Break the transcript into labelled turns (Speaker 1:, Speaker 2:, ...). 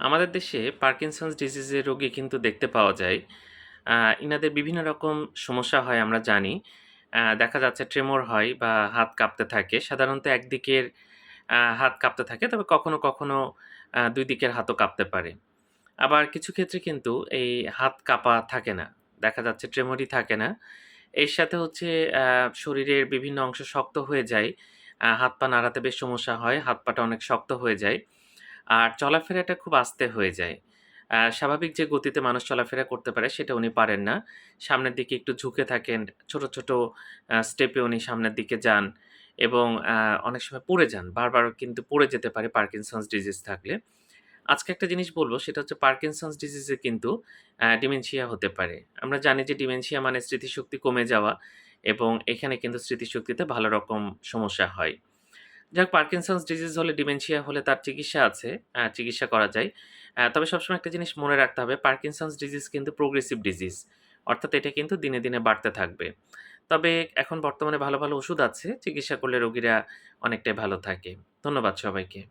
Speaker 1: আমাদের দেশে পার্কিনসন্স ডিজিজের রোগী কিন্তু দেখতে পাওয়া যায়। ইনাদের বিভিন্ন রকম সমস্যা হয় আমরা জানি। দেখা যাচ্ছে ট্রেমর হয় বা হাত কাঁপতে থাকে। সাধারণত একদিকের হাত কাঁপতে থাকে। তবে কখনো, কখনো দুই দিকের হাতও কাঁপতে পারে। আবার কিছু ক্ষেত্রে কিন্তু এই হাত কাঁপা থাকে না। দেখা যাচ্ছে ট্রেমরই থাকে না। এর সাথে হচ্ছে শরীরের বিভিন্ন অংশ শক্ত হয়ে যায়। হাত-পা নাড়াতে বেশ সমস্যা হয়। হাত-পাটা অনেক শক্ত হয়ে যায়। আর চলাফেরাটা খুব আস্তে হয়ে যায়। স্বাভাবিক যে গতিতে মানুষ চলাফেরা করতে পারে সেটা উনি পারেন না। সামনের দিকে একটু ঝুঁকে থাকেন। ছোট, ছোট স্টেপে উনি সামনের দিকে যান এবং অনেক সময় পড়ে যান। বারবার কিন্তু পড়ে যেতে পারে পার্কিনসন্স ডিজিজ থাকলে। আজকে একটা জিনিস বলব সেটা হচ্ছে পার্কিনসন্স ডিজিজে কিন্তু ডিমেনশিয়া হতে পারে। আমরা জানি যে ডিমেনশিয়া মানে স্মৃতিশক্তি কমে যাওয়া এবং এখানে কিন্তু স্মৃতিশক্তিতে ভালো রকম সমস্যা হয়। যাক পার্কিনসন্স ডিজিজ হলে ডিমেনশিয়া হলে তার চিকিৎসা আছে। চিকিৎসা করা যায়। তবে সবসময় একটা জিনিস মনে রাখতে হবে পার্কিনসন্স ডিজিজ কিন্তু প্রোগ্রেসিভ ডিজিজ। অর্থাৎ এটা কিন্তু দিনে, দিনে বাড়তে থাকবে। তবে এখন বর্তমানে ভালো, ভালো ওষুধ আছে। চিকিৎসা করলে রোগীরা অনেকটাই ভালো থাকে। ধন্যবাদ সবাইকে।